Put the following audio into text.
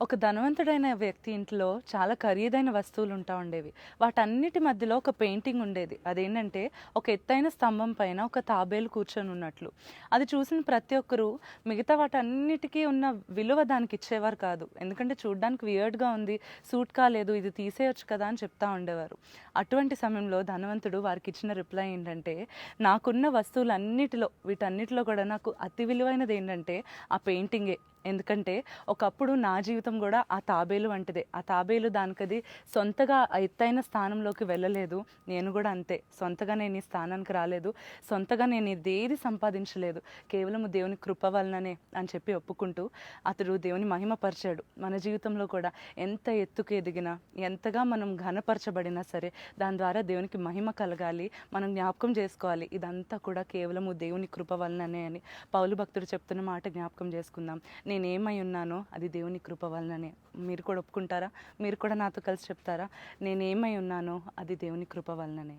ఒక ధనవంతుడైన వ్యక్తి ఇంట్లో చాలా ఖరీదైన వస్తువులు ఉంటా ఉండేవి. వాటన్నిటి మధ్యలో ఒక పెయింటింగ్ ఉండేది. అదేంటంటే ఒక ఎత్తైన స్తంభం పైన ఒక తాబేలు కూర్చొని ఉన్నట్లు. అది చూసిన ప్రతి ఒక్కరూ మిగతా వాటన్నిటికీ ఉన్న విలువ దానికి ఇచ్చేవారు కాదు. ఎందుకంటే చూడడానికి వియర్డ్గా ఉంది. సూట్ కాలేదు ఇది తీసేయొచ్చు కదా అని చెప్తా ఉండేవారు. అటువంటి సమయంలో ధనవంతుడు వారికి ఇచ్చిన రిప్లై ఏంటంటే నాకున్న వస్తువులన్నిటిలో వీటన్నిటిలో కూడా నాకు అతి విలువైనది ఏంటంటే ఆ పెయింటింగే. ఎందుకంటే ఒకప్పుడు నా జీవితం కూడా ఆ తాబేలు వంటిదే. ఆ తాబేలు దానికది సొంతగా ఎత్తైన స్థానంలోకి వెళ్ళలేదు. నేను కూడా అంతే. సొంతగా నేను ఈ స్థానానికి రాలేదు. సొంతగా నేను ఇదేది సంపాదించలేదు. కేవలం దేవుని కృప వలననే అని చెప్పి ఒప్పుకుంటూ అతడు దేవుని మహిమపరిచాడు. మన జీవితంలో కూడా ఎంత ఎత్తుకు ఎదిగినా ఎంతగా మనం ఘనపరచబడినా సరే దాని ద్వారా దేవునికి మహిమ కలగాలి. మనం జ్ఞాపకం చేసుకోవాలి. ఇదంతా కూడా కేవలము దేవుని కృప వలననే అని పౌలు భక్తుడు చెప్తున్న మాట జ్ఞాపకం చేసుకుందాం. నేను ఏమై ఉన్నానో అది దేవుని కృప వలననే. మీరు కూడా ఒప్పుకుంటారా? మీరు కూడా నాతో కలిసి చెప్తారా? నేను ఏమై ఉన్నానో అది దేవుని కృప వలననే.